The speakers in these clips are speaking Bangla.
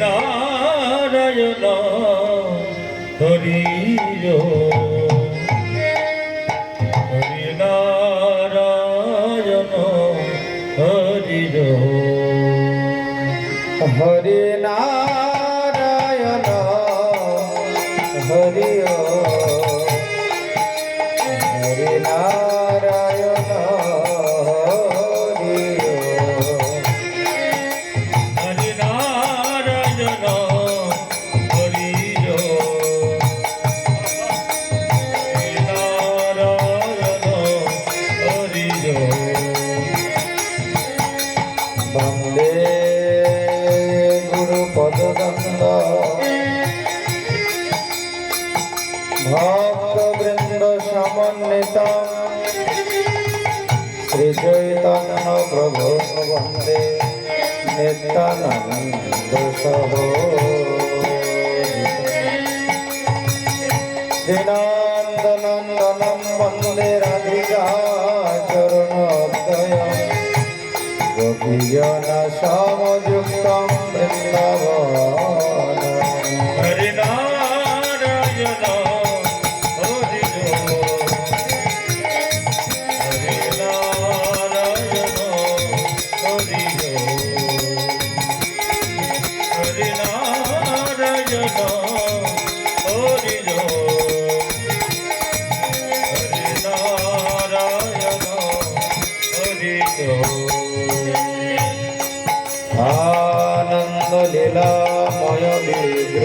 নারায়ণ হরি হরি নারায়ণ হরি হরি নারায়ণ হরি হরি নারায়ণ বন্দে গুরু পদদন্দ ভক্ত বৃন্দ সমন্বিত। শ্রী চৈতন্য প্রভু বন্দে নিত্যানন্দ সহ। শ্রীনন্দনন্দনম বন্দে রাধিকা চরণোদয় গোপীজন সমযুক্তম বৃন্দাবন। হরি নারায়ণ হরি হরি নারায়ণ হরি হরি নারায়ণ হরি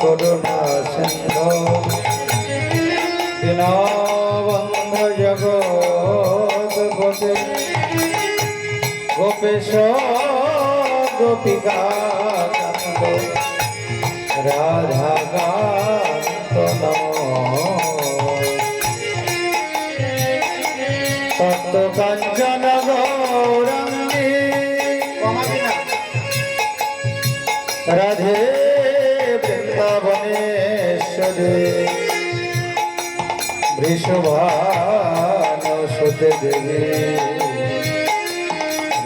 করুণা সিন্ধু দীনবন্ধ জগৎপতি গোপেশ গোপিকা রাধা কান্ত তত্ত্ব কাঞ্চন রাধে বৃন্দাবনেশ্বরে বৃষভান সুতে দেবী।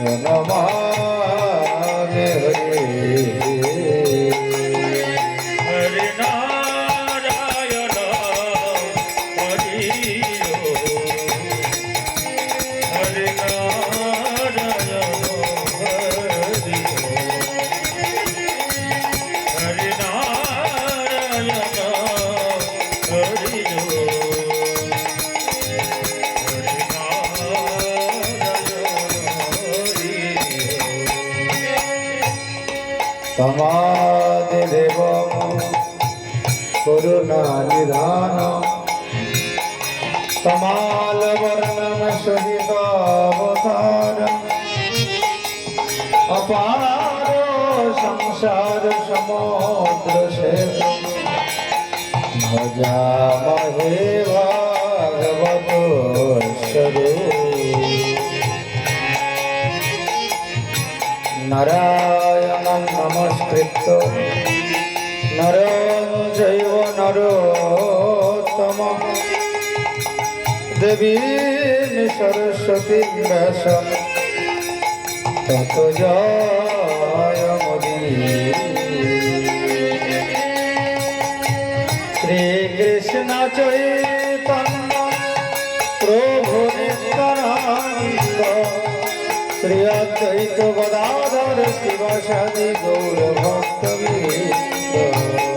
নমামে তমাদিদেব করুণা নিধান। তমাল বর্ণন সহিত অবতার। অপার সংসার সমুদ্র সে ভজামহে ভাগবত স্বরূপ। নারায়ণং নমস্কৃত্য নরং চৈব নরোত্তমম দেবীম সরস্বতী ব্যাস। তত শ্রীকৃষ্ণ চৈতন্য প্রভু নিত্যানন্দ। শ্রী অদ্বৈত শিব সদি গৌর ভক্তবীর